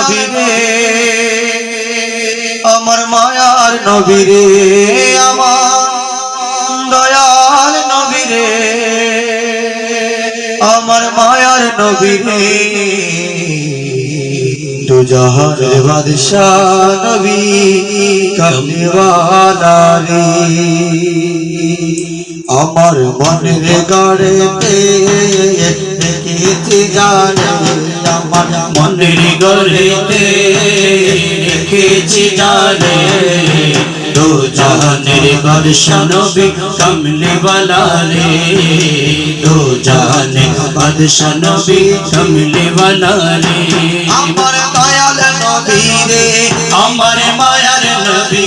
নবী রে আমার মায়ার নবী রে আমার দয়াল নবী রে আমার মায়ার নবী রে তো জাহার বাদশাহ নবী কামলিওয়ালা রে আমার মনের গাড়েতে রেখেছি জানে আমার মনের গড়েতে রেখেছি জানে দো জাহানের বাদশা নবী কমলে বালা রে দো জাহানের বাদশা নবী কমলে বালা রে আমার দয়াল নবী রে আমার মায়ার নবী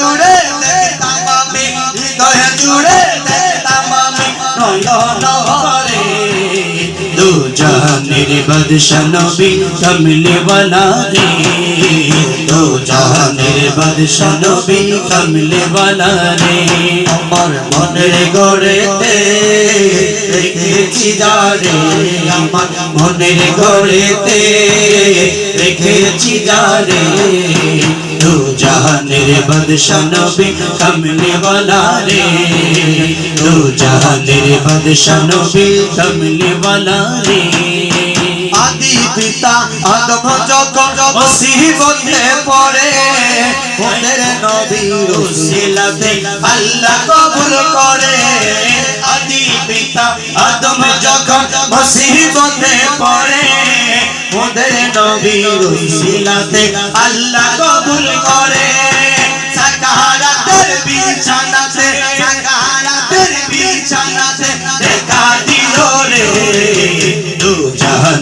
জুড়ে তামামি হৃদয় জুড়ে তামামি নয়ন ভরে। দুজানের বাদশা নবী কমলে বানা রে। দুজানের বাদশা নবী কমলে বানা রে। আমার মনের গড়েতে মনের গড়েতে রেখেছি যারে জাহানের বাদশা নবী কামনে ওয়ালা রে। দু জাহানের বাদশা নবী কামনে ওয়ালা রে। আদি পিতা আদম যখন মুসিবতে পড়ে, ওদের নবীর রসিলাতে আল্লাহ কবুল করে। আদি পিতা আদম যখন মুসিবতে পড়ে, ওদের নবীর রসিলাতে আল্লাহ কবুল করে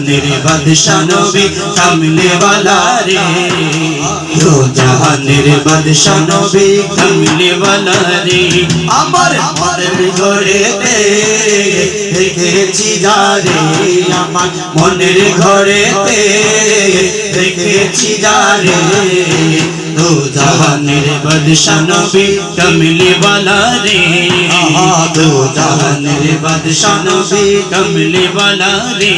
জাহানের বাদশা নবী কামলে वाला রে দু জাহানের বাদশা নবী কামলে वाला রে আমার মনের ঘরেতে রেখেছি যারে আমার মনের ঘরেতে রেখেছি যারে দু জাহানের বাদশা নবী কমলি বালা রে। দো জাহানের বাদশা নবী কমলি বালা রে